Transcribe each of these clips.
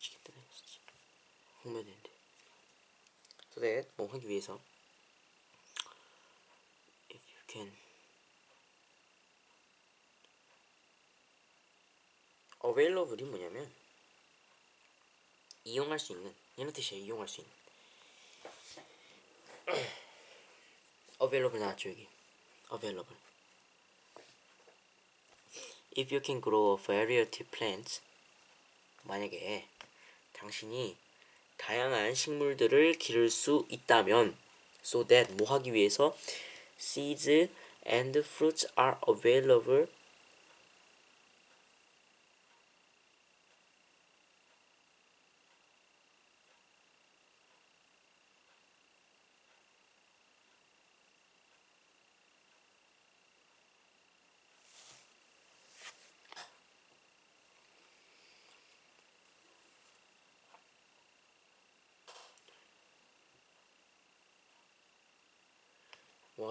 미치겠다 진짜 홍면 되는데 so 뭐 하기 위해서 if you can available이 뭐냐면 이용할 수 있는 이런 뜻이에요 이용할 수 있는 available 나왔죠 여기 available if you can grow a variety of plants 만약에 당신이 다양한 식물들을 기를 수 있다면 so that 뭐 하기 위해서 seeds and fruits are available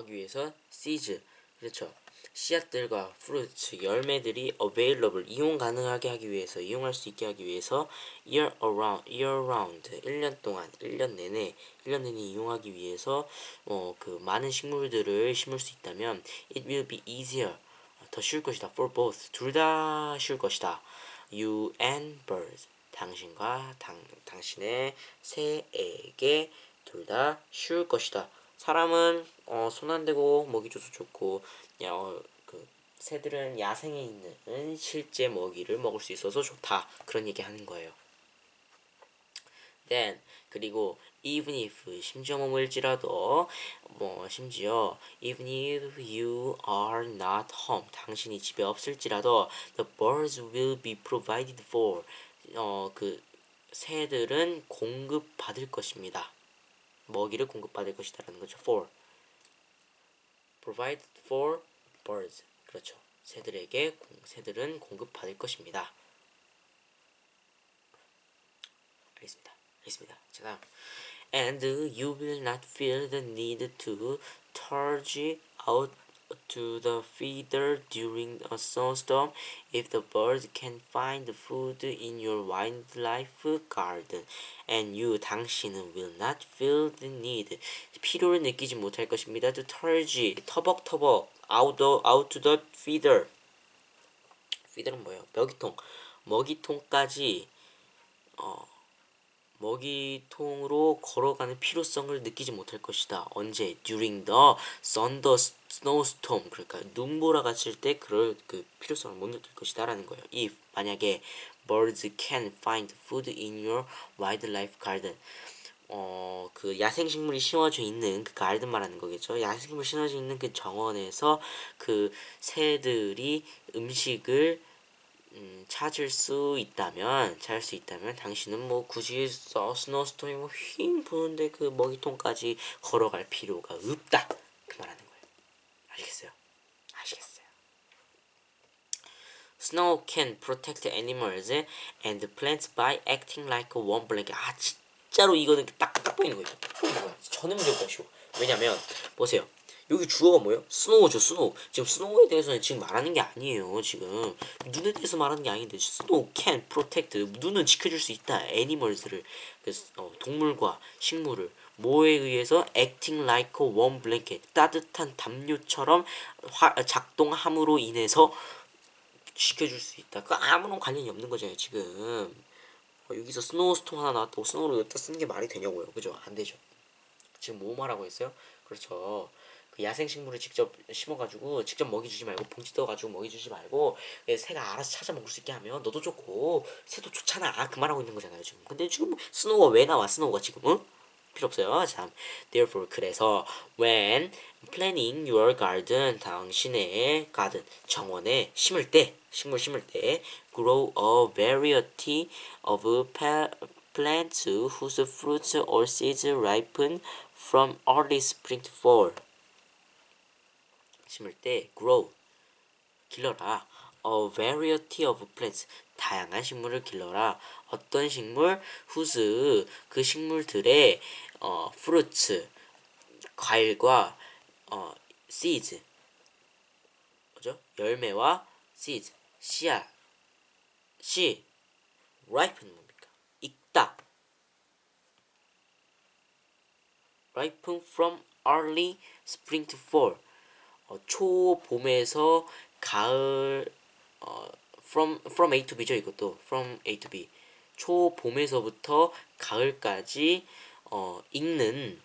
뭐 하기 위해서 seeds 그렇죠. 씨앗들과 fruits 열매들이 available 이용 가능하게 하기 위해서 이용할 수 있게 하기 위해서 year around year round 1년 동안 1년 내내 1년 내내 이용하기 위해서 어 그 많은 식물들을 심을 수 있다면 it will be easier 더 쉬울 것이다 for both 둘 다 쉬울 것이다. you and birds 당신과 당, 당신의 새에게 둘 다 쉬울 것이다 사람은 어, 손 안 대고 먹이 줘서 좋고 야, 어, 그 새들은 야생에 있는 실제 먹이를 먹을 수 있어서 좋다 그런 얘기 하는 거예요. then 그리고 even if 심지어 뭐일지라도 뭐 심지어 even if you are not home 당신이 집에 없을지라도 the birds will be provided for 어그 새들은 공급받을 것입니다. 먹이를 공급받을 것이다라는 거죠. for provide for birds 그렇죠. 새들에게 공, 새들은 공급받을 것입니다. 알겠습니다. 알겠습니다. 자 다음 and you will not feel the need to turge out to the feeder during a snowstorm if the birds can find food in your wildlife garden and you 당신은 will not feel the need 필요를 느끼지 못할 것입니다 to turge 터벅터벅 out, of, out to the feeder feeder는 뭐예요? 먹이통 먹이통까지 어 먹이통으로 걸어가는 필요성을 느끼지 못할 것이다. 언제? During the thunder snowstorm. 그러니까 눈보라 갔을 때 그럴 그 필요성을 못 느낄 것이다라는 거예요. If 만약에 birds can find food in your wildlife garden. 어, 그 야생식물이 심어져 있는 그 가든 말하는 거겠죠. 야생식물 심어져 있는 그 정원에서 그 새들이 음식을 음, 찾을 수 있다면 찾을 수 있다면 당신은 뭐 굳이 서 스노스톰이 뭐휙 부는데 그 먹이통까지 걸어갈 필요가 없다 그 말하는 아시겠어요? 아시겠어요? Snow can protect animals and plants by acting like warm blanket 아 진짜로 이거는 딱딱 보이는 거예요 저는 무조건 쉬워 왜냐면 보세요 여기 주어가 뭐예요? 스노우죠, 스노우. 지금 스노우에 대해서는 지금 말하는 게 아니에요, 지금. 눈에 대해서 말하는 게 아닌데, 스노우 can protect. 눈은 지켜줄 수 있다. 애니멀스를. 그, 어, 동물과 식물을. 뭐에 의해서 acting like a warm blanket. 따뜻한 담요처럼 화, 작동함으로 인해서 지켜줄 수 있다. 그 아무런 관련이 없는 거잖아요, 지금. 어, 여기서 스노우스톰 하나 나왔다고 스노우를 여기다 쓰는 게 말이 되냐고요. 그죠? 안 되죠. 지금 뭐 말하고 있어요? 그렇죠. 그 야생식물을 직접 심어가지고 직접 먹이 주지 말고 봉지 떠가지고 먹이 주지 말고 새가 알아서 찾아 먹을 수 있게 하면 너도 좋고 새도 좋잖아 그 말하고 있는 거잖아요 지금 근데 지금 스노우가 왜 나와 스노우가 지금 응? 필요 없어요 참 therefore 그래서 when planning your garden 당신의 garden 정원에 심을 때 식물 심을 때 grow a variety of plants whose fruits or seeds ripen from early spring to fall 심을 때 grow 길러라 a variety of plants 다양한 식물을 길러라 어떤 식물 whose 그 식물들의 어, fruits 과일과 어, seeds 뭐죠 열매와 seeds 씨앗 씨 ripen 뭡니까 익다 ripen from early spring to fall 어, 초봄에서 가을 어, from from A to B죠 이것도 from A to B. 초봄에서부터 가을까지 어, 익는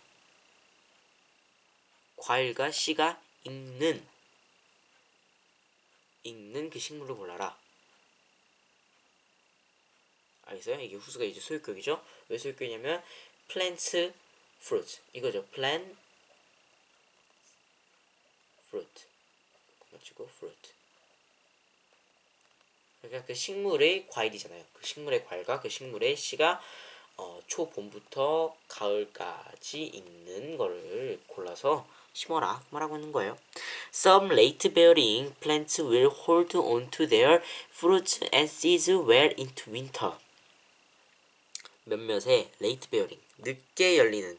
과일과 씨가 익는 익는 그 식물을 골라라. 알겠어요? 이게 후수가 이제 소유격이죠. 왜 소유격이냐면 plants, fruit 이거죠. plant, fruit 맞추고 fruit. 그러니까 그 식물의 과일이잖아요. 그 식물의 과일과 그 식물의 씨가 어, 초봄부터 가을까지 익는 거를 골라서 심어라 말하고 있는 거예요. Some late bearing plants will hold on to their fruits and seeds well into winter. 몇몇의 late bearing 늦게 열리는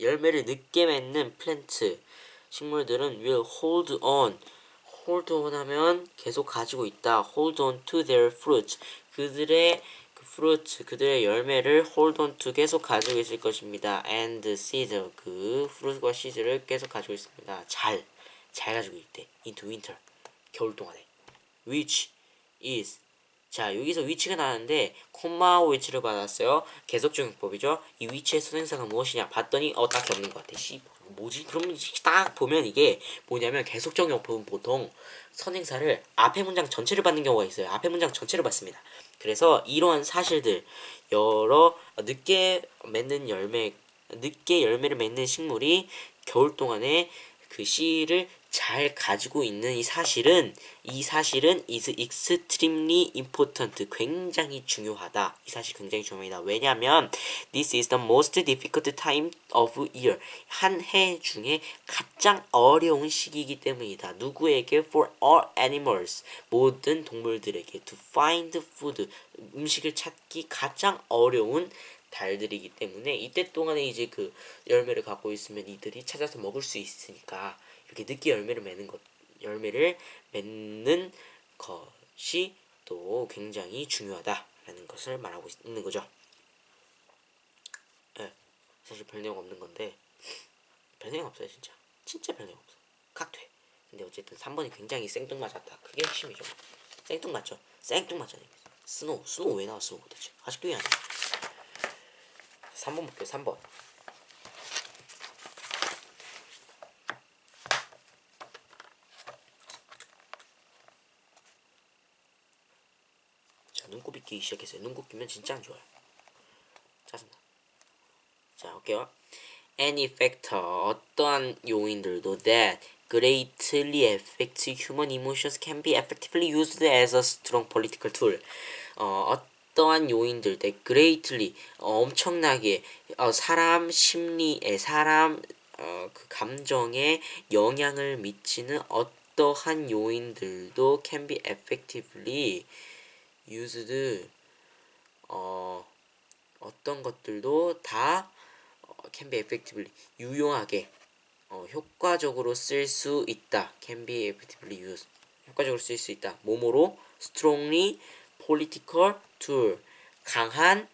열매를 늦게 맺는 플랜트 식물들은 will hold on hold on 하면 계속 가지고 있다. hold on to their fruits. 그들의 그 fruit 그들의 열매를 hold on to 계속 가지고 있을 것입니다. and seeds 그 fruit과 seeds를 계속 가지고 있습니다. 잘 잘 가지고 있대. into winter 겨울 동안에. which is 자 여기서 위치가 나왔는데 콤마 위치를 받았어요. 계속적용법이죠. 이 위치의 선행사가 무엇이냐? 봤더니 어 딱히 없는 것 같아. 씨 뭐지? 그러면 딱 보면 이게 뭐냐면 계속적 용법은 보통 선행사를 앞에 문장 전체를 받는 경우가 있어요. 앞에 문장 전체를 받습니다. 그래서 이러한 사실들 여러 늦게 맺는 열매 늦게 열매를 맺는 식물이 겨울 동안에 그 씨를 잘 가지고 있는 이 사실은 이 사실은 is extremely important. 굉장히 중요하다. 이 사실 굉장히 중요합니다. 왜냐하면 this is the most difficult time of year. 한 해 중에 가장 어려운 시기이기 때문이다. 누구에게? for all animals. 모든 동물들에게. to find food. 음식을 찾기 가장 어려운 달들이기 때문에 이때 동안에 이제 그 열매를 갖고 있으면 이들이 찾아서 먹을 수 있으니까 이렇게 늦게 열매를 맺는 것 열매를 맺는 것이 또 굉장히 중요하다라는 것을 말하고 있는 거죠. 네, 사실 별 내용 없는 건데 별 내용 없어요 진짜. 진짜 별 내용 없어 각퇴. 근데 어쨌든 3번이 굉장히 생뚱맞았다. 그게 핵심이죠. 생뚱맞죠. 생뚱맞잖아요. 스노우 스노우 왜 나왔어 도대체? 아직도 이해 안 돼. 3번 볼게요 3번 끼기 시작했어요 눈곱 끼면 진짜 안 좋아요 짜증나 자 볼게요 any factor 어떠한 요인들도 that greatly affect human emotions can be effectively used as a strong political tool 어, 어떠한 요인들 that greatly 어, 엄청나게 어, 사람 심리에 사람 어, 그 감정에 영향을 미치는 어떠한 요인들도 can be effectively used 어, 어떤 것들도 다 어, can be effectively 유용하게 어, 효과적으로 쓸 수 있다. can be effectively used 효과적으로 쓸 수 있다. 몸으로 strongly political tool 강한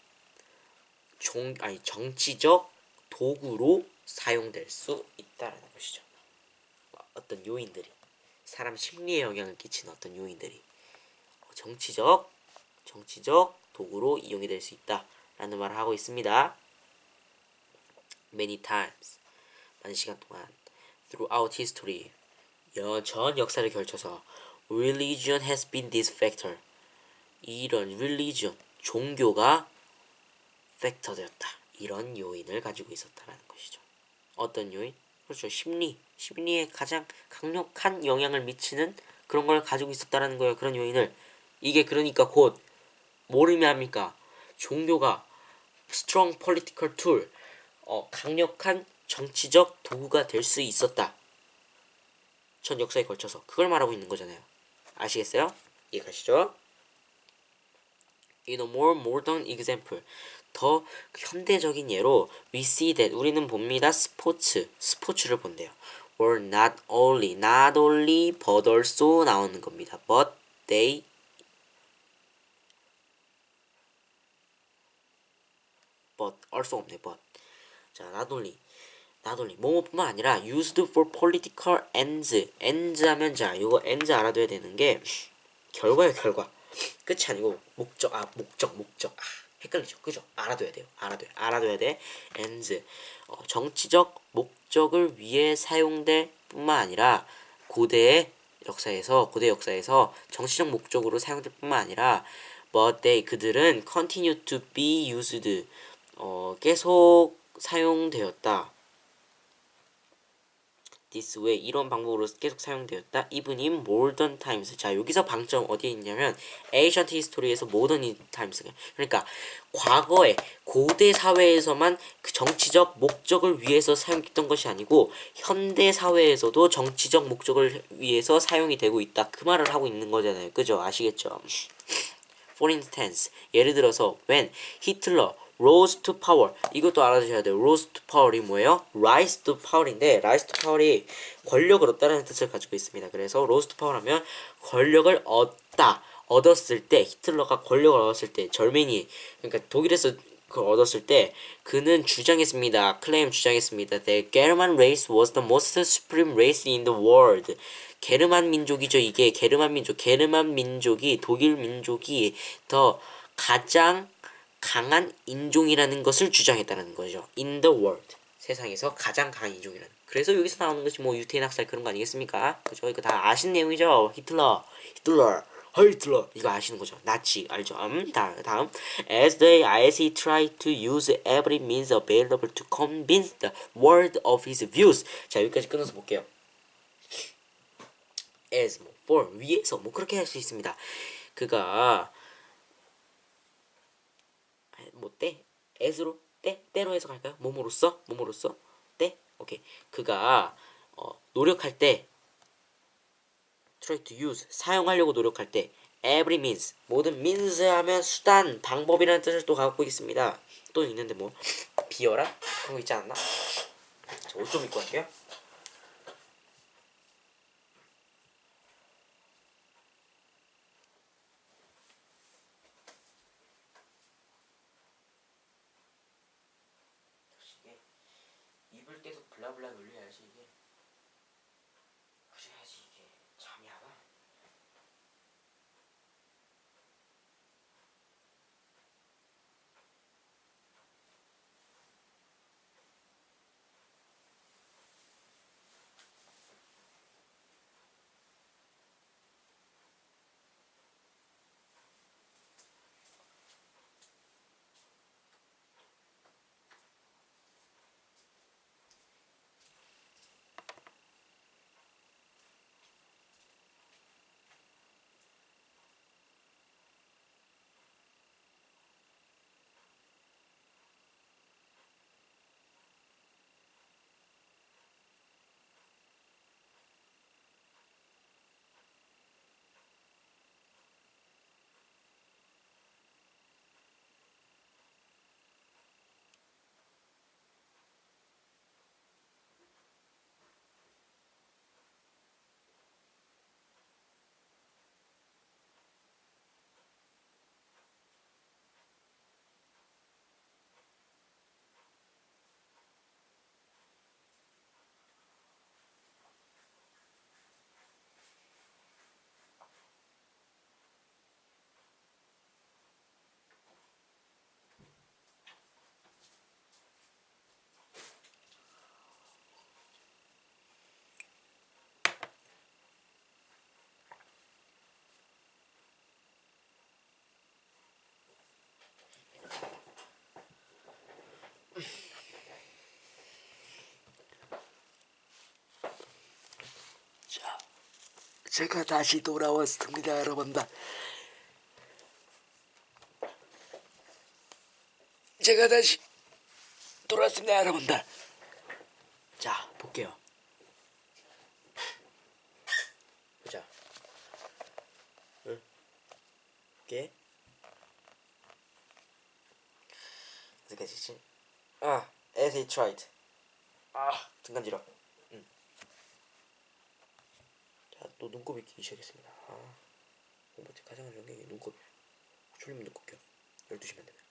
종 아니 정치적 도구로 사용될 수 있다라는 것이죠. 어떤 요인들이 사람 심리에 영향을 끼치는 어떤 요인들이 정치적 정치적 도구로 이용이 될 수 있다라는 말을 하고 있습니다. Many times 많은 시간 동안 throughout history 여, 전 역사를 걸쳐서 religion has been this factor 이런 religion 종교가 factor 되었다 이런 요인을 가지고 있었다라는 것이죠. 어떤 요인? 그렇죠. 심리 심리에 가장 강력한 영향을 미치는 그런 걸 가지고 있었다라는 거예요. 그런 요인을 이게 그러니까 곧 뭘 의미합니까? 종교가 strong political tool 어, 강력한 정치적 도구가 될 수 있었다. 전 역사에 걸쳐서 그걸 말하고 있는 거잖아요. 아시겠어요? 이해가시죠? In a more modern example, 더 현대적인 예로 we see that 우리는 봅니다. 스포츠, 스포츠를 본대요. were not only, not only, but also 나오는 겁니다. But they but also 없네. but. 자 not only 뭐뭐뿐만 아니라 used for political ends. ends 하면 자 이거 ends 알아둬야 되는 게 결과야 결과. 끝이 아니고 목적 아 목적 목적. 아 헷갈리죠. 그죠? 알아둬야 돼요. 알아둬야 알아둬야 돼. ends. 어, 정치적 목적을 위해 사용될 뿐만 아니라 고대의 역사에서 고대 역사에서 정치적 목적으로 사용될 뿐만 아니라 but they 그들은 continue to be used 어, 계속 사용되었다. this way 이런 방법으로 계속 사용되었다. even in modern times. 자 여기서 방점 어디에 있냐면 ancient history에서 modern times. 그러니까 과거에 고대 사회에서만 그 정치적 목적을 위해서 사용됐던 것이 아니고 현대 사회에서도 정치적 목적을 위해서 사용이 되고 있다. 그 말을 하고 있는 거잖아요. 그죠? 아시겠죠? For instance, 예를 들어서 when 히틀러 rose to power 이것도 알아두셔야 돼요. rose to power이 뭐예요? rise to power인데 rise to power이 얻다라는 뜻을 가지고 있습니다. 그래서 rose to power하면 권력을 얻다 얻었을 때 히틀러가 권력을 얻었을 때 절민이 그러니까 독일에서 그 얻었을 때 그는 주장했습니다. 클레임 주장했습니다. The German race was the most supreme race in the world. 게르만 민족이죠. 이게 게르만 민족. 게르만 민족이 독일 민족이 더 가장 강한 인종이라는 것을 주장했다는 거죠. In the world. 세상에서 가장 강한 인종이라는. 그래서 여기서 나오는 것이 뭐 유태인 학살 그런 거 아니겠습니까? 그죠? 이거 다 아시는 내용이죠. 히틀러. 히틀러. 히틀러. 이거 아시는 거죠. 나치 알죠? 음, 다, 다음. As the he tried to use every means available to convince the world of his views. 자 여기까지 끊어서 볼게요. as 뭐 for 위에서 뭐 그렇게 할 수 있습니다. 그가 뭐 때? as로 때? 때로 해서 갈까요? 몸으로써? 몸으로써? 때? 오케이. 그가 어, 노력할 때 try to use 사용하려고 노력할 때 every means 모든 means 하면 수단 방법이라는 뜻을 또 갖고 있습니다. 또 있는데 뭐 비어라 그런 거 있지 않나? 옷좀 입고 갈게요. 이게 입을 계속 블라블라 놀려야지 이게 그래야지 이게 잠이 안 와. 자, 제가 다시 돌아왔습니다, 여러분들. 제가 다시 돌아왔습니다, 여러분들. 자, 볼게요. 보자. 응? 이게 어디까지지? 아, as he tried. 아, 등 간지러. 자, 또 눈곱이 끼기 시작했습니다. 아, 공부팀 가장 어려운 게 눈곱이. 졸리면 눈곱 껴. 12시면 되면.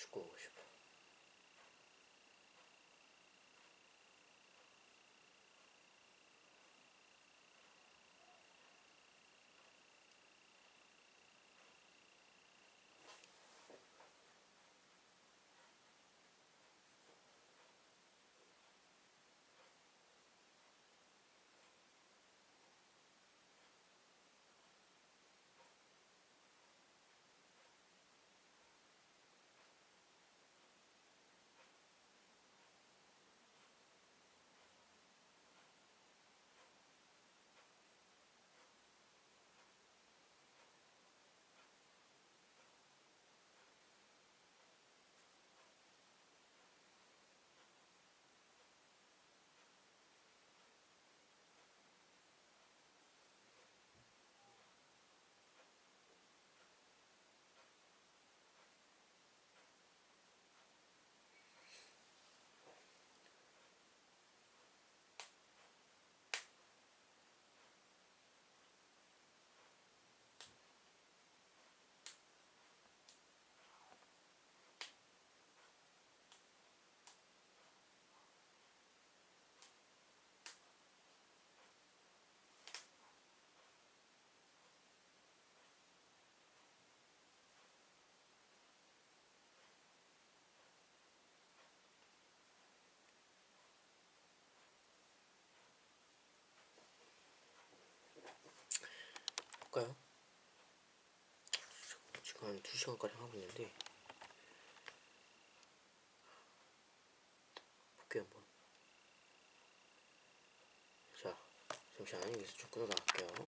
Чукович. 볼까요? 지금 한 2시간가량 하고 있는데. 볼게요 한번. 자 잠시만요 여기서 좀 끊어 나갈게요